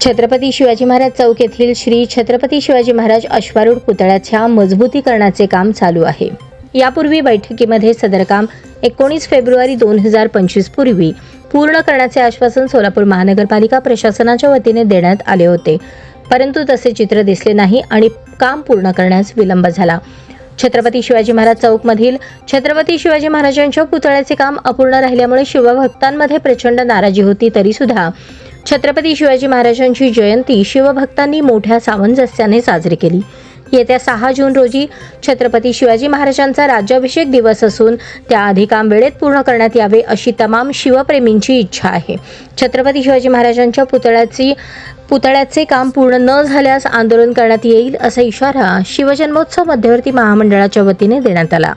छत्रपती शिवाजी महाराज चौक येथील श्री छत्रपती शिवाजी महाराज अश्वारूढ पुतळ्याच्या मजबूतीकरणाचे काम चालू आहे. यापूर्वी बैठकीमध्ये सदर काम एकोणीस फेब्रुवारी दोन हजार पंचवीस पूर्वी पूर्ण करण्याचे आश्वासन सोलापूर महानगरपालिका प्रशासनाच्या वतीने देण्यात आले होते. परंतु तसे चित्र दिसले नाही आणि काम पूर्ण करण्यास विलंब झाला. छत्रपती शिवाजी महाराज चौकमधील छत्रपती शिवाजी महाराजांच्या पुतळ्याचे काम अपूर्ण राहिल्यामुळे शिवभक्तांमध्ये प्रचंड नाराजी होती तरी सुद्धा छत्रपती शिवाजी महाराजांची जयंती शिवभक्तांनी मोठ्या सामंजस्याने साजरी केली. येत्या सहा जून रोजी छत्रपती शिवाजी महाराजांचा राज्याभिषेक दिवस असून त्याआधी काम वेळेत पूर्ण करण्यात यावे अशी तमाम शिवप्रेमींची इच्छा आहे. छत्रपती शिवाजी महाराजांच्या पुतळ्याची पुतळ्याचे काम पूर्ण न झाल्यास आंदोलन करण्यात येईल असा इशारा शिवजन्मोत्सव मध्यवर्ती महामंडळाच्या वतीने देण्यात आला.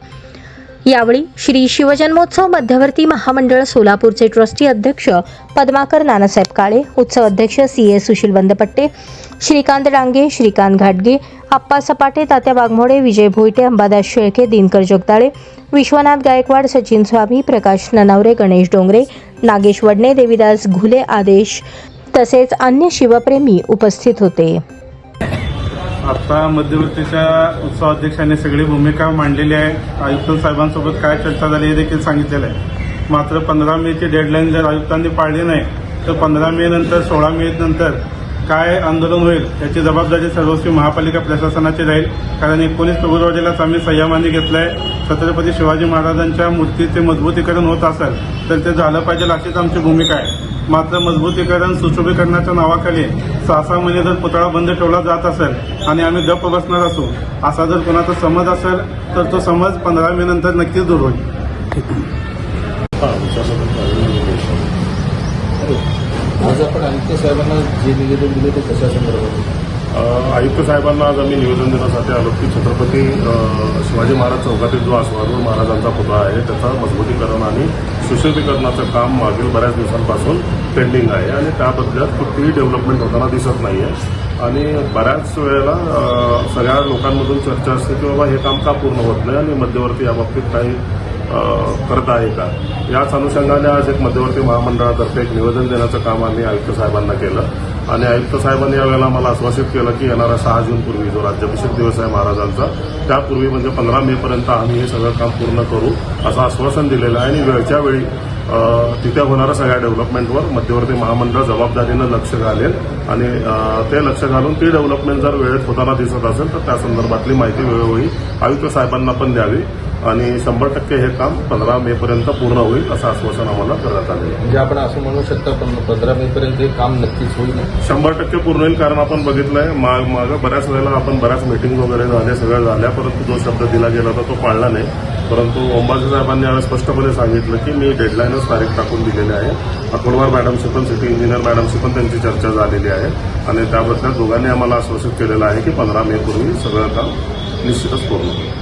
यावेळी श्री शिवजन्मोत्सव मध्यवर्ती महामंडळ सोलापूरचे ट्रस्टी अध्यक्ष पद्माकर नानासाहेब काळे उत्सव अध्यक्ष सी ए सुशील बंदपट्टे श्रीकांत डांगे श्रीकांत घाटगे आप्पा सपाटे तात्या वाघमोडे विजय भोईटे अंबादास शेळके दिनकर जगदाळे विश्वनाथ गायकवाड सचिन स्वामी प्रकाश ननावरे गणेश डोंगरे नागेश वडणे देविदास घुले आदेश तसेच अन्य शिवप्रेमी उपस्थित होते. आता मध्यवर्तीच्या उत्सवाध्यक्षांनी सगळी भूमिका मांडलेली आहे. आयुक्त साहेबांसोबत काय चर्चा झाली हे देखील सांगितलेलं आहे. मात्र पंधरा मेची डेडलाईन जर आयुक्तांनी पाळली नाही तर पंधरा मे नंतर सोळा मे नंतर काय आंदोलन होईल याची जबाबदारी सर्वस्वी महापालिका प्रशासनाची राहील. कारण एकोणीस फेब्रुवारीलाच आम्ही संयमाने घेतलंय. छत्रपती शिवाजी महाराजांच्या मूर्तीचे मजबूतीकरण होत असेल तर ते झालं पाहिजे अशीच आमची भूमिका आहे. मात्र मजबूतीकरण सुशोभीकरणाच्या नावाखाली सहा सहा महिने जर पुतळा बंद ठेवला जात असेल आणि आम्ही गप्प बसणार असू असा जर कोणाचा समज असेल तर तो समज पंधरा मे नंतर नक्कीच दूर होईल. आज आपण आयुक्त साहेबांना जे निवेदन दिले ते कशा संदर्भात आयुक्त साहेबांना आज आम्ही निवेदन देण्यासाठी आलो की छत्रपती शिवाजी महाराज चौकातील जो आसवारूळ महाराजांचा पुतळा आहे त्याचा मजबूतीकरण आणि सुशोभीकरणाचं काम मागील बऱ्याच दिवसांपासून पेंडिंग आहे आणि त्या बदल्यात कुठलीही डेव्हलपमेंट होताना दिसत नाही आहे आणि बऱ्याच वेळेला सगळ्या लोकांमधून चर्चा असते की बाबा हे काम का पूर्ण होत नाही आणि मध्यवर्ती याबाबतीत काही करता आहे का? याच अनुषंगाने आज एक मध्यवर्ती महामंडळातर्फे एक निवेदन देण्याचं काम आम्ही आयुक्त साहेबांना केलं. आणि आयुक्त साहेबांनी यावेळेला मला आश्वासित केलं की येणारा सहा जून पूर्वी जो राज्याभिषेक दिवस आहे महाराजांचा त्यापूर्वी म्हणजे पंधरा मे पर्यंत आम्ही हे सगळं काम पूर्ण करू असं आश्वासन दिलेलं आहे. आणि वेळच्या वेळी तिथे होणाऱ्या सगळ्या डेव्हलपमेंटवर मध्यवर्ती महामंडळ जबाबदारीनं लक्ष घालेल. आणि ते लक्ष घालून ती डेव्हलपमेंट जर वेळेत होताना दिसत असेल तर त्या संदर्भातली माहिती वेळोवेळी आयुक्त साहेबांना पण द्यावी. आणि शंभर टक्के हे काम पंधरा मे पर्यंत पूर्ण होईल असं आश्वासन आम्हाला करण्यात आलेलं आहे. म्हणजे आपण असं म्हणू शकता पण पंधरा मे पर्यंत हे काम नक्कीच होईल शंभर टक्के पूर्ण होईल कारण आपण बघितलंय मा- मागं बऱ्याच वेळेला आपण बऱ्याच मिटिंग वगैरे झाल्या सगळ्या झाल्या परंतु जो शब्द दिला गेला होता तो पाळला नाही. परंतु ओंबाजी साहेबांनी यावेळी स्पष्टपणे सांगितलं की मी डेडलाईनच तारीख टाकून दिलेली आहे. अकोलवार मॅडमशी पण सिटी इंजिनियर मॅडमशी पण त्यांची चर्चा झालेली आहे. आणि त्याबद्दल दोघांनी आम्हाला आश्वासित केलेलं आहे की पंधरा मे पूर्वी सगळं काम निश्चितच पूर्ण होईल.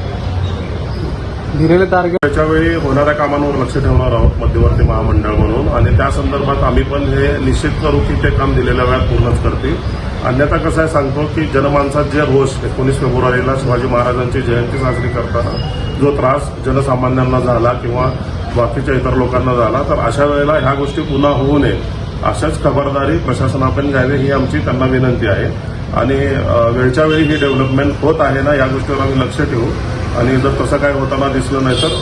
त्याच्यावेळी होणाऱ्या कामांवर लक्ष ठेवणार आहोत मध्यवर्ती महामंडळ म्हणून. आणि त्या संदर्भात आम्ही पण हे निश्चित करू की ते काम दिलेल्या वेळात पूर्णच करतील. अन्यथा कसं आहे सांगतो की जनमानसात जे रोष एकोणीस फेब्रुवारीला शिवाजी महाराजांची जयंती साजरी करताना जो त्रास जनसामान्यांना झाला किंवा बाकीच्या इतर लोकांना झाला तर अशा वेळेला ह्या गोष्टी पुन्हा होऊ नये अशाच खबरदारी प्रशासनाकडून घ्यावी ही आमची त्यांना विनंती आहे. आणि वेळच्या वेळी ही डेव्हलपमेंट होत आहे ना या गोष्टीवर आम्ही लक्ष ठेवू. आणि जर तसं काय होताना दिसलं नाही तर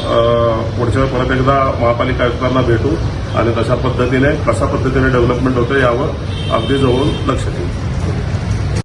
पुढच्या वेळी परत एकदा महापालिका आयुक्तांना भेटू आणि तशा पद्धतीने कशा पद्धतीने डेव्हलपमेंट होतं यावर अगदी जवळून लक्ष ठेवू.